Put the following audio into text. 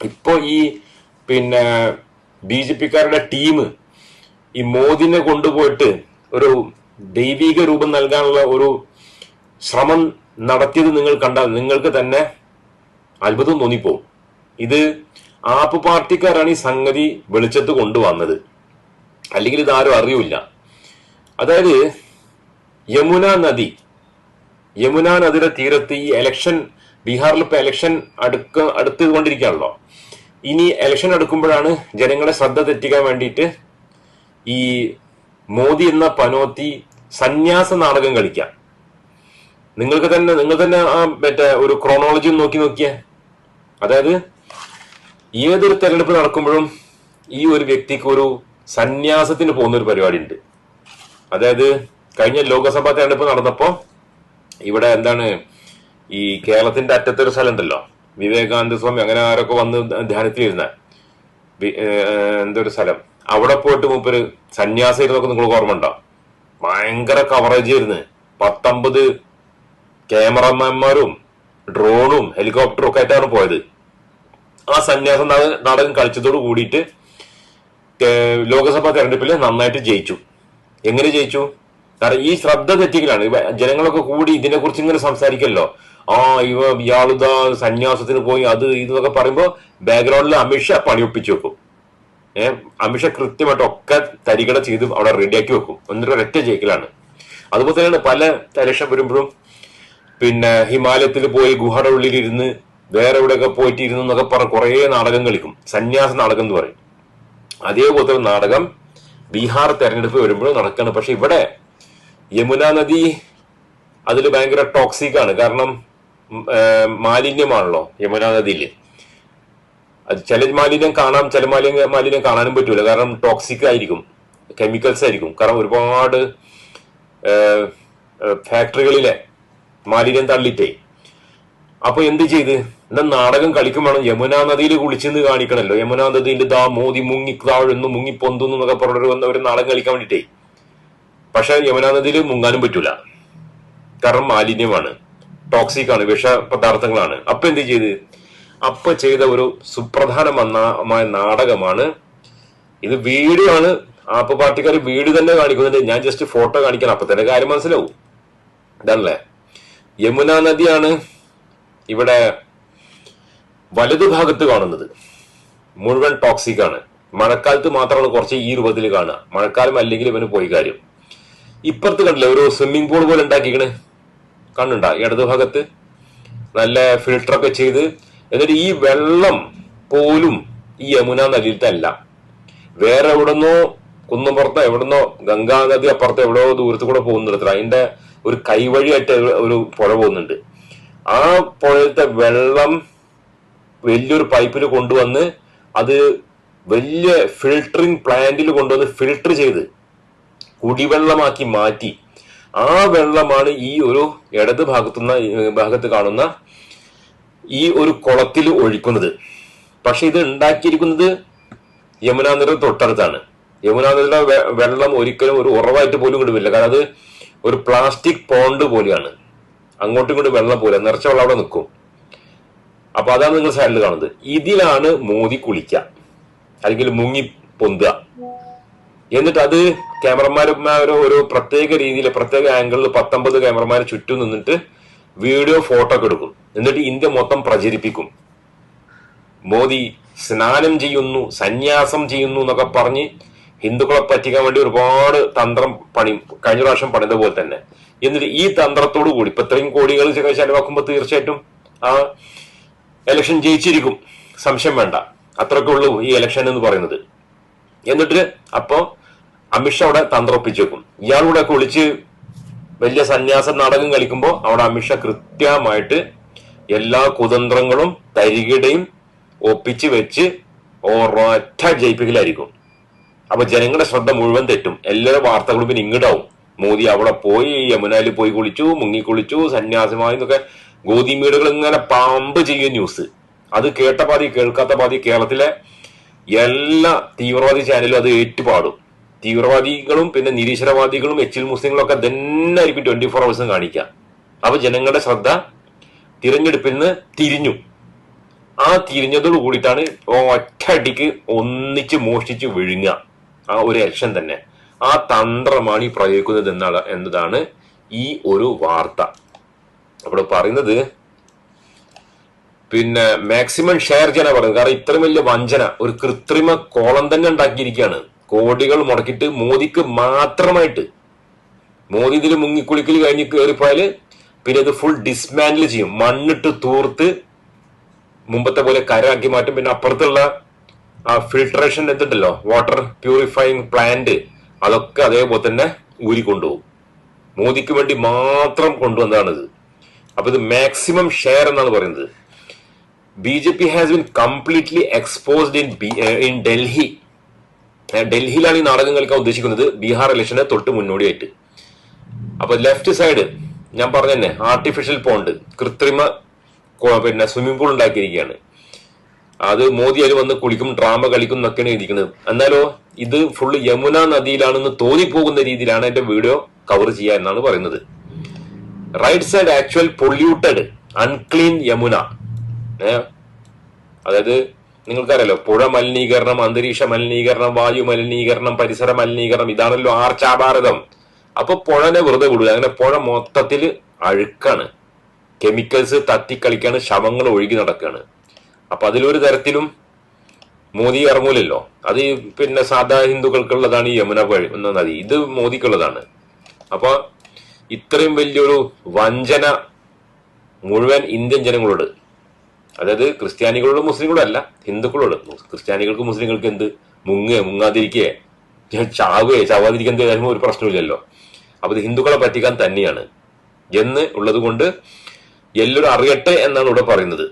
ഇപ്പോ ഈ പിന്നെ ബി ജെ പിക്കാരുടെ ടീം ഈ മോദിനെ കൊണ്ടുപോയിട്ട് ഒരു ദൈവിക രൂപം നൽകാനുള്ള ഒരു ശ്രമം നടത്തിയത് നിങ്ങൾ കണ്ടാൽ നിങ്ങൾക്ക് തന്നെ അത്ഭുതം തോന്നിപ്പോവും. ഇത് ആപ്പ് പാർട്ടിക്കാരാണ് ഈ സംഗതി വെളിച്ചത്ത് കൊണ്ടുവന്നത്. അല്ലെങ്കിൽ ഇത് ആരും അറിയില്ല. അതായത് യമുന നദി യമുന നദിയുടെ തീരത്ത് ഈ എലക്ഷൻ ബീഹാറിൽ ഇപ്പൊ എലക്ഷൻ അടുക്ക അടുത്തുകൊണ്ടിരിക്കുകയാണല്ലോ. ഇനി എലക്ഷൻ അടുക്കുമ്പോഴാണ് ജനങ്ങളെ ശ്രദ്ധ തെറ്റിക്കാൻ വേണ്ടിയിട്ട് ഈ മോദി എന്ന പനോത്തി സന്യാസ നാടകം കളിക്കാം നിങ്ങൾക്ക് തന്നെ നിങ്ങൾ തന്നെ ആ മറ്റേ ഒരു ക്രോണോളജി നോക്കി നോക്കിയ. അതായത് ഏതൊരു തെരഞ്ഞെടുപ്പ് നടക്കുമ്പോഴും ഈ ഒരു വ്യക്തിക്ക് ഒരു സന്യാസത്തിന് പോകുന്ന ഒരു പരിപാടി ഉണ്ട് അതായത് കഴിഞ്ഞ ലോക്സഭാ തെരഞ്ഞെടുപ്പ് നടന്നപ്പോ ഇവിടെ എന്താണ് ഈ കേരളത്തിന്റെ അറ്റത്തൊരു സ്ഥലം ഉണ്ടല്ലോ വിവേകാനന്ദ സ്വാമി അങ്ങനെ ആരൊക്കെ വന്ന് ധ്യാനത്തിലിരുന്ന എന്തൊരു സ്ഥലം. അവിടെ പോയിട്ട് മൂപ്പര് സന്യാസം ഇരുന്നൊക്കെ നിങ്ങൾക്ക് ഓർമ്മ ഉണ്ടോ? ഭയങ്കര കവറേജ് ആയിരുന്നു. പത്തൊമ്പത് ക്യാമറമാന്മാരും ഡ്രോണും ഹെലികോപ്റ്ററും ഒക്കെ ആയിട്ടാണ് പോയത്. ആ സന്യാസ നാടകം കളിച്ചതോട് കൂടിയിട്ട് ലോക്സഭാ തെരഞ്ഞെടുപ്പിൽ നന്നായിട്ട് ജയിച്ചു. എങ്ങനെ ജയിച്ചു? കാരണം ഈ ശ്രദ്ധ തെറ്റിക്കലാണ്. ജനങ്ങളൊക്കെ കൂടി ഇതിനെ കുറിച്ച് ഇങ്ങനെ സംസാരിക്കല്ലോ. ആ ഇവ ഇയാളുത സന്യാസത്തിന് പോയി അത് ഇതൊക്കെ പറയുമ്പോ ബാക്ക്ഗ്രൗണ്ടിൽ അമിത്ഷാ പണിയൊപ്പിച്ചു വെക്കും. ഏഹ് അമിഷ കൃത്യമായിട്ട് ഒക്കെ തരികട ചെയ്ത് അവിടെ റെഡിയാക്കി വെക്കും. എന്നിട്ട് ഒരൊറ്റ ജയിക്കലാണ്. അതുപോലെ തന്നെയാണ് പല ഇലക്ഷൻ വരുമ്പോഴും പിന്നെ ഹിമാലയത്തിൽ പോയി ഗുഹയുടെ ഉള്ളിൽ ഇരുന്ന് വേറെ എവിടെയൊക്കെ പോയിട്ട് ഇരുന്ന് എന്നൊക്കെ പറ കുറേ നാടകം കളിക്കും. സന്യാസ നാടകം എന്ന് പറയും. അതേപോലത്തെ നാടകം ബീഹാർ തെരഞ്ഞെടുപ്പ് വരുമ്പോഴും നടക്കുകയാണ് പക്ഷെ ഇവിടെ യമുന നദി അതിൽ ഭയങ്കര ടോക്സിക് ആണ്. കാരണം മാലിന്യമാണല്ലോ യമുന നദിയിൽ അത് ചില മാലിന്യം കാണാം ചില മാലിന്യം മാലിന്യം കാണാനും പറ്റൂല. കാരണം ടോക്സിക് ആയിരിക്കും. കെമിക്കൽസ് ആയിരിക്കും. കാരണം ഒരുപാട് ഫാക്ടറികളിലെ മാലിന്യം തള്ളിട്ടേ അപ്പൊ എന്ത് ചെയ്ത്? എന്നാ നാടകം കളിക്കും വേണം. യമുനാ നദിയിൽ കുളിച്ചെന്ന് കാണിക്കണല്ലോ. യമുനാ നദിയിൽ ദാ മോദി മുങ്ങി താഴുന്നു മുങ്ങി പൊന്തുന്നു എന്നൊക്കെ പറഞ്ഞൊരു വന്ന ഒരു നാടകം കളിക്കാൻ വേണ്ടിട്ടേ പക്ഷെ യമുനാ നദിയിൽ മുങ്ങാനും പറ്റൂല. കാരണം മാലിന്യമാണ്. ടോക്സിക് ആണ് വിഷ പദാർത്ഥങ്ങളാണ് അപ്പൊ എന്ത് ചെയ്ത്? അപ്പൊ ചെയ്ത ഒരു സുപ്രധാനമായ നാടകമാണ്. ഇത് വീഡിയോ ആണ്. ആപ്പ് പാർട്ടിക്കാർ വീട് തന്നെ കാണിക്കുന്നുണ്ട്. ഞാൻ ജസ്റ്റ് ഫോട്ടോ കാണിക്കാൻ. അപ്പൊ തന്നെ കാര്യം മനസ്സിലാവും. ഇതാണല്ലേ? യമുന നദിയാണ് ഇവിടെ വലതുഭാഗത്ത് കാണുന്നത്. മുഴുവൻ ടോക്സിക് ആണ്. മഴക്കാലത്ത് മാത്രമാണ് കുറച്ച് ഈ രൂപത്തിൽ കാണുക. മഴക്കാലം അല്ലെങ്കിൽ ഇവന് പോയി കാര്യം. ഇപ്പുറത്ത് കണ്ടില്ലേ ഒരു സ്വിമ്മിംഗ് പൂൾ പോലെ ഉണ്ടാക്കിക്കണ്? കണ്ടുണ്ടാ ഇടതുഭാഗത്ത് നല്ല ഫിൽട്ടറൊക്കെ ചെയ്ത് എന്നിട്ട് ഈ വെള്ളം പോലും ഈ യമുന നദിയിലത്തല്ല. വേറെ എവിടുന്നോ കുന്നുംപുറത്തോ എവിടുന്നോ ഗംഗാ നദി അപ്പുറത്ത് എവിടെയോ ദൂരത്ത് കൂടെ പോകുന്നിടത്ര അതിന്റെ ഒരു കൈവഴിയായിട്ട് ഒരു പുഴ പോകുന്നുണ്ട്. ആ പുഴത്തെ വെള്ളം വലിയൊരു പൈപ്പിൽ കൊണ്ടുവന്ന് അത് വലിയ ഫിൽട്ടറിങ് പ്ലാന്റിൽ കൊണ്ടുവന്ന് ഫിൽട്ടർ ചെയ്ത് കുടിവെള്ളമാക്കി മാറ്റി. ആ വെള്ളമാണ് ഈ ഒരു ഇടത് ഭാഗത്തുനിന്ന് ഭാഗത്ത് കാണുന്ന ഈ ഒരു കുളത്തിൽ ഒഴിക്കുന്നത്. പക്ഷെ ഇത് ഉണ്ടാക്കിയിരിക്കുന്നത് യമുനാ തൊട്ടടുത്താണ്. യമുനാ നദിയുടെ വെള്ളം ഒരിക്കലും ഒരു ഉറവായിട്ട് പോലും കിടുമില്ല കാരണം അത് ഒരു പ്ലാസ്റ്റിക് പോണ്ട് പോലെയാണ്. അങ്ങോട്ടും ഇങ്ങോട്ടും വെള്ളം പോലെ നിറച്ച വെള്ളം അവിടെ നിൽക്കും. അപ്പൊ അതാണ് നിങ്ങൾ സൈഡിൽ കാണുന്നത്. ഇതിലാണ് മോദി കുളിക്കുക. അല്ലെങ്കിൽ മുങ്ങി പൊന്തുക. എന്നിട്ട് അത് ക്യാമറമാന്മാരോ ഒരു പ്രത്യേക രീതിയിൽ പ്രത്യേക ആംഗിളിൽ പത്തൊമ്പത് ക്യാമറമാർ ചുറ്റും നിന്നിട്ട് വീഡിയോ ഫോട്ടോ ഒക്കെ എടുക്കും. എന്നിട്ട് ഇന്ത്യ മൊത്തം പ്രചരിപ്പിക്കും. മോദി സ്നാനം ചെയ്യുന്നു സന്യാസം ചെയ്യുന്നു എന്നൊക്കെ പറഞ്ഞ് ഹിന്ദുക്കളെ പറ്റിക്കാൻ വേണ്ടി ഒരുപാട് തന്ത്രം പണി കഴിഞ്ഞ പ്രാവശ്യം പണിത പോലെ തന്നെ. എന്നിട്ട് ഈ തന്ത്രത്തോടു കൂടി ഇപ്പൊ ഇത്രയും കോടികൾ ചെലവാക്കുമ്പോൾ തീർച്ചയായിട്ടും ആ എലക്ഷൻ ജയിച്ചിരിക്കും. സംശയം വേണ്ട. അത്രയ്ക്കുള്ളൂ ഈ എലക്ഷൻ എന്ന് പറയുന്നത്. എന്നിട്ട് അപ്പോ അമിത്ഷാ അവിടെ തന്ത്രപ്പിച്ചേക്കും. ഇയാളൂടെ കുളിച്ച് വലിയ സന്യാസ നാടകം കളിക്കുമ്പോൾ അവിടെ അമിഷ കൃത്യമായിട്ട് എല്ലാ കുതന്ത്രങ്ങളും തരികിടയും ഒപ്പിച്ച് വെച്ച് ഒരൊറ്റ ജയിപ്പിക്കലായിരിക്കും. അപ്പൊ ജനങ്ങളുടെ ശ്രദ്ധ മുഴുവൻ തെറ്റും. എല്ലാ വാർത്തകളും പിന്നെ ഇങ്ങോട്ടാവും മോദി അവിടെ പോയി യമുനയിൽ പോയി കുളിച്ചു മുങ്ങി കുളിച്ചു സന്യാസമായി എന്നൊക്കെ ഗോതിമീടുകൾ ഇങ്ങനെ പാമ്പ് ചെയ്യുന്ന ന്യൂസ്. അത് കേട്ട പാതി കേൾക്കാത്ത പാതി കേരളത്തിലെ എല്ലാ തീവ്രവാദി ചാനലും അത് ഏറ്റുപാടും. തീവ്രവാദികളും പിന്നെ നിരീശ്വരവാദികളും എച്ചിൽ മുസ്ലിങ്ങളും ഒക്കെ തന്നെ ആയിരിക്കും ട്വന്റി ഫോർ അവേഴ്സും കാണിക്കുക. അപ്പൊ ജനങ്ങളുടെ ശ്രദ്ധ തിരഞ്ഞെടുപ്പിൽ നിന്ന് തിരിഞ്ഞു. ആ തിരിഞ്ഞതോട് കൂടിയിട്ടാണ് ഒറ്റയടിക്ക് ഒന്നിച്ച് മോഷ്ടിച്ച് വിഴുങ്ങുക. ആ ഒരു ഇലക്ഷൻ തന്നെ. ആ തന്ത്രമാണ് ഈ പ്രയോഗിക്കുന്നത് എന്നാണ് എന്നതാണ് ഈ ഒരു വാർത്ത. അവിടെ പറയുന്നത് പിന്നെ മാക്സിമം ഷെയർ ചെയ്യാനാണ് പറയുന്നത്. കാരണം ഇത്രയും വലിയ വഞ്ചന ഒരു കൃത്രിമ കോളം തന്നെ ഉണ്ടാക്കിയിരിക്കുകയാണ്. കോടികൾ മുടക്കിയിട്ട് മോദിക്ക് മാത്രമായിട്ട് മോദി ഇതിൽ മുങ്ങിക്കുളിക്കൽ കഴിഞ്ഞ് കയറിപ്പോയാൽ പിന്നെ അത് ഫുൾ ഡിസ്മാൻഡിൽ ചെയ്യും. മണ്ണിട്ട് തൂർത്ത് മുമ്പത്തെ പോലെ കരാക്കി മാറ്റും. പിന്നെ അപ്പുറത്തുള്ള ആ ഫിൽട്രേഷൻ എന്തുണ്ടല്ലോ? വാട്ടർ പ്യൂരിഫൈങ് പ്ലാന്റ് അതൊക്കെ അതേപോലെ തന്നെ ഊരി കൊണ്ടുപോകും. മോദിക്ക് വേണ്ടി മാത്രം കൊണ്ടുവന്നതാണിത്. അപ്പൊ ഇത് മാക്സിമം ഷെയർ എന്നാണ് പറയുന്നത്. B J P has been completely exposed in in Delhi ഡൽഹിയിലാണ് ഈ നാടകം കളിക്കാൻ ഉദ്ദേശിക്കുന്നത്. ബീഹാർ ഇലക്ഷന് തൊട്ട് മുന്നോടിയായിട്ട്. അപ്പൊ ലെഫ്റ്റ് സൈഡ് ഞാൻ പറഞ്ഞ തന്നെ ആർട്ടിഫിഷ്യൽ പോണ്ട് കൃത്രിമ പിന്നെ സ്വിമ്മിംഗ് പൂൾ ഉണ്ടാക്കിയിരിക്കുകയാണ്. അത് മോദി അതിൽ വന്ന് കുളിക്കും ഡ്രാമ കളിക്കും എന്നൊക്കെയാണ് എഴുതിക്കുന്നത് എന്നാലോ ഇത് ഫുള്ള് യമുന നദിയിലാണെന്ന് തോന്നിപ്പോകുന്ന രീതിയിലാണ് എന്റെ വീഡിയോ കവർ ചെയ്യുക എന്നാണ് പറയുന്നത്. Right side actual polluted unclean Yamuna. അതായത് നിങ്ങൾക്കറിയാലോ പുഴ മലിനീകരണം അന്തരീക്ഷ മലിനീകരണം വായു മലിനീകരണം പരിസര മലിനീകരണം ഇതാണല്ലോ ആർച്ചാഭാരതം. അപ്പൊ പുഴനെ വെറുതെ വിടുക അങ്ങനെ പുഴ മൊത്തത്തിൽ അഴുക്കാണ്. കെമിക്കൽസ് തത്തിക്കളിക്കാണ് ശവങ്ങൾ ഒഴുകി നടക്കുകയാണ് അപ്പൊ അതിലൊരു തരത്തിലും മോദി ഇറങ്ങൂലല്ലോ. അത് പിന്നെ സാധാ ഹിന്ദുക്കൾക്കുള്ളതാണ് ഈ യമുന എന്ന നദി. ഇത് മോദിക്കുള്ളതാണ്. അപ്പൊ ഇത്രയും വലിയൊരു വഞ്ചന മുഴുവൻ ഇന്ത്യൻ ജനങ്ങളോട് അതായത് ക്രിസ്ത്യാനികളോടും മുസ്ലിങ്ങളോടും അല്ല ഹിന്ദുക്കളോട്. ക്രിസ്ത്യാനികൾക്ക് മുസ്ലിങ്ങൾക്ക് എന്ത്? മുങ്ങേ മുങ്ങാതിരിക്കേ ചാവേ ചാവാതിരിക്കാൻ എന്തായാലും ഒരു പ്രശ്നമില്ലല്ലോ അപ്പൊ ഇത് ഹിന്ദുക്കളെ പറ്റിക്കാൻ തന്നെയാണ്. എന്ന് ഉള്ളത് കൊണ്ട് എല്ലാവരും അറിയട്ടെ എന്നാണ് ഇവിടെ പറയുന്നത്.